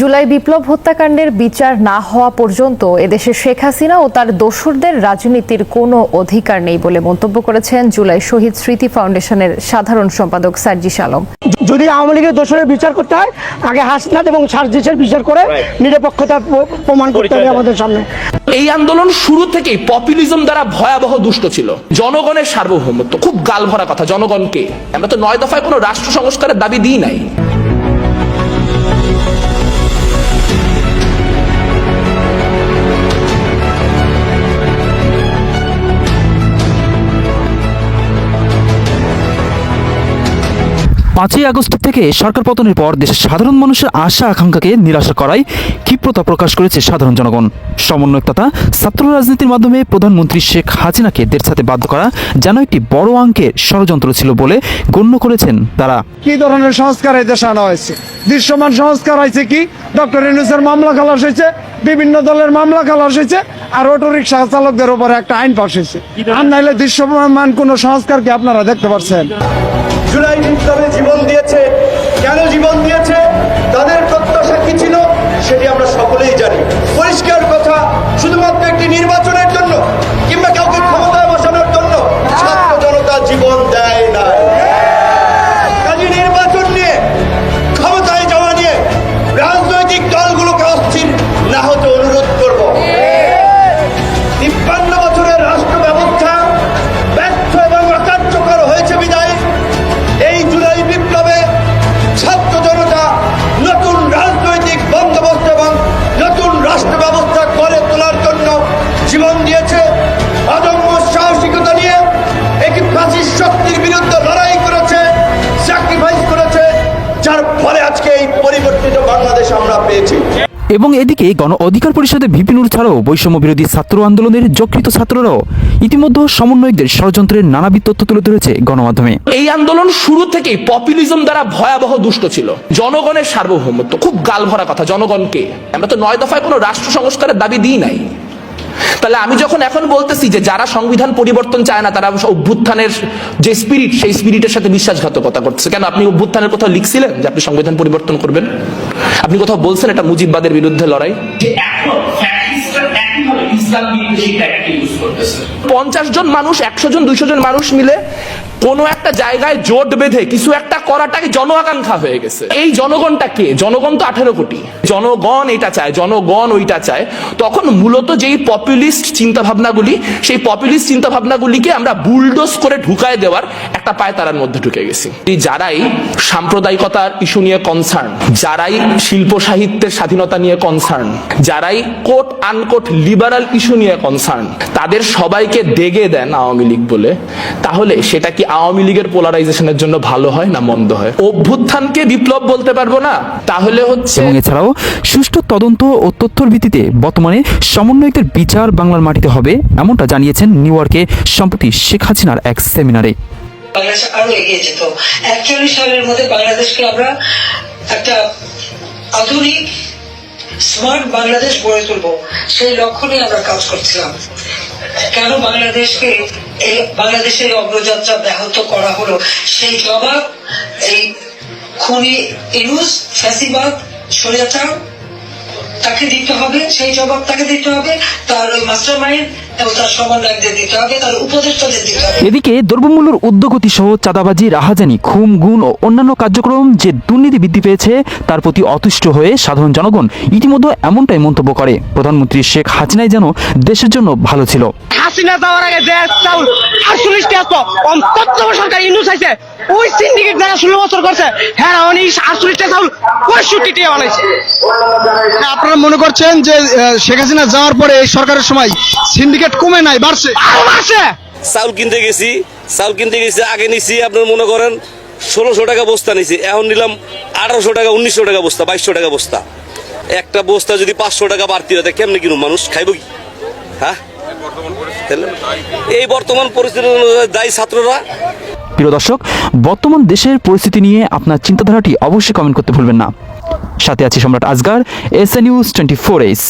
জুলাই বিপ্লব হত্যাকাণ্ডের বিচার না হওয়া পর্যন্ত এদেশে শেখ হাসিনা ও তার দোসরদের রাজনীতির কোনো অধিকার নেই বলে মন্তব্য করেছেন জুলাই শহীদ স্মৃতি ফাউন্ডেশনের সাধারণ সম্পাদক সার্জিস আলম। যদি আওয়ামী লীগের দোষরের বিচার করতে হয় আগে হাসনাত এবং সার্জিসের বিচার করে নিরপেক্ষতা প্রমাণ করতে হবে আমাদের সামনে। এই আন্দোলন শুরু থেকেই পপুলিজম দ্বারা ভয়াবহ দুষ্ট ছিল। জনগণের সার্বভৌমত্ব খুব গাল ভরা কথা জনগণকে। আমরা তো নয় দফায় কোনো রাষ্ট্র সংস্কারের দাবি দিই নাই। পাঁচই আগস্ট থেকে সরকার পতনের পর দেশের সাধারণ মানুষের আশা আকাঙ্ক্ষাকে নিরাশা করায় ক্ষিপ্রতা প্রকাশ করেছে সাধারণ জনগণ। সমন্বয়ক তথা ছাত্র রাজনীতির মাধ্যমে প্রধানমন্ত্রী শেখ হাসিনাকে দেড় সাথে বাধ্য করা যেন একটি বড় অঙ্কের ষড়যন্ত্র ছিল বলে গণ্য করেছেন তারা। কি ধরনের সংস্কার এই দেশে আনা হয়েছে? দৃশ্যমান সংস্কার হয়েছে কি? ডক্টর ইনুসের মামলা খালাস হয়েছে বিভিন্ন দলের মামলা খালাস হয়েছে আর অটো রিক্সা চালকদের উপরে একটা আইন পাশ হয়েছে। আর নাইলে দৃশ্যমান কোন সংস্কার কি আপনারা দেখতে পাচ্ছেন জুলাই বিপ্লবে জীবন দিয়েছে। পরিবর্তিত বাংলাদেশ আমরা পেয়েছি। এবং এদিকে গণ অধিকার পরিষদে ভিপিনুর ছাড়াও বৈষম্য বিরোধী ছাত্র আন্দোলনের যকৃত ছাত্ররাও ইতিমধ্যে সমন্বয়কদের ষড়যন্ত্রের নানাবিধ তথ্য তুলে ধরেছে গণমাধ্যমে। এই আন্দোলন শুরু থেকেই পপুলিজম দ্বারা ভয়াবহ দুষ্ট ছিল। জনগণের সার্বভৌমত্ব খুব গাল ভরা কথা জনগণকে। আমরা তো নয় দফায় কোনো রাষ্ট্র সংস্কারের দাবি দিই নাই। তাহলে আমি যখন এখন বলতেছি যে যারা সংবিধান পরিবর্তন চায় না তারা অভ্যুত্থানের যে স্পিরিট সেই স্পিরিটের সাথে বিশ্বাসঘাতকতা করছে। কেন আপনি অভ্যুত্থানের কোথাও লিখছিলেন যে আপনি সংবিধান পরিবর্তন করবেন? আপনি কোথাও বলছেন এটা মুজিববাদের বিরুদ্ধে লড়াই? পঞ্চাশ জন মানুষ একশো জন দুইশো জন মানুষ মিলে কোনো একটা জায়গায় জোট বেঁধে কিছু একটা করাটাকে জন আকাঙ্ক্ষা হয়ে গেছে। এই জনগণটা কে? জনগণ তো আঠারো কোটি। জনগণ এটা চায়, জনগণ ওইটা চায়। তখন মূলত যেই পপুলিস্ট চিন্তা ভাবনাগুলি সেই পপুলিস্ট চিন্তা ভাবনাগুলিকে আমরা বুলডোজ করে ঢুকায় দেওয়ার একটা তারার মধ্যে ঢুকে গেছি। যারাই সাম্প্রদায়িকতার ইস্যু নিয়ে কনসার্ন যারাই শিল্প সাহিত্যের স্বাধীনতা নিয়ে কনসার্ন যারাই কোট আনকোট লিবারাল ইস্যু নিয়ে কনসার্ন তাদের সবাইকে দেগে দেন আওয়ামী লীগ বলে। তাহলে সেটা কি আওয়ামী লীগের পোলারাইজেশনের জন্য ভালো হয় না মন্দ হয়? অভ্যুত্থানকে বিপ্লব বলতে পারব না? তাহলে হচ্ছে এবং এছাড়াও সুষ্ঠু তদন্ত ও তথ্যর ভিত্তিতে বর্তমানে সমন্বয়কদের বিচার বাংলার মাটিতে হবে এমনটা জানিয়েছেন নিউ ইয়র্কে সম্প্রতি শেখ হাসিনার এক সেমিনারে। বাংলাদেশ আরও এগিয়ে যেত। একচল্লিশ সালের মধ্যে বাংলাদেশকে আমরা একটা আধুনিক স্মার্ট বাংলাদেশ গড়ে তুলবো। সেই লক্ষ্য নিয়ে আমরা কাজ করছিলাম। কেন বাংলাদেশকে এই বাংলাদেশের অগ্রযাত্রা ব্যাহত করা হলো? সেই জবাব এই খুনি ইনুস ফ্যাসিবাদ স্বৈরাচার তাকে দিতে হবে, সেই জবাব তাকে দিতে হবে। তার ওই মাস্টার মাইন্ড এদিকে দ্রব্যমূল্যের উদ্যোগতি সহ চাঁদাবাজি রাহাজানি খুম গুণ ও অন্যান্য কার্যক্রম যে দুর্নীতি বৃদ্ধি পেয়েছে তার প্রতি অতুষ্ট হয়ে সাধারণ জনগণ ইতিমধ্যে এমনটাই মন্তব্য করে। প্রধানমন্ত্রী শেখ হাসিনাই যেন দেশের জন্য ভালো ছিল। হাসিনা যাওয়ার আগে যে চাউল আটচল্লিশটি আসতো অন্তত সরকার ইনুস আছে ওই সিন্ডিকেট যারা ষোলো বছর করছে হ্যাঁ উনি আটচল্লিশটা চাউল পঁয়ষট্টি বানাইছে। আপনারা মনে করছেন যে শেখ হাসিনা যাওয়ার পরে এই সরকারের সময় সিন্ডিকেট কমে নাই বাড়ছে। আরও মারছে চাউল কিনতে গেছি চাউল কিনতে গেছি আগে নিছি আপনার মনে করেন ষোলোশো টাকা বস্তা নিছি এখন নিলাম আঠারোশো টাকা উনিশশো টাকা বস্তা বাইশশো টাকা বস্তা। একটা বস্তা যদি পাঁচশো টাকা বাড়তি হয় কেমনে কিনুম মানুষ? খাইব কি? হ্যাঁ? এই বর্তমান পরিস্থিতি অনুযায়ী দায়ী ছাত্ররা। প্রিয় দর্শক বর্তমান দেশের পরিস্থিতি নিয়ে আপনার চিন্তাধারাটি অবশ্যই কমেন্ট করতে ভুলবেন না। সাথে আছি Samrat Asgar S A news twenty four S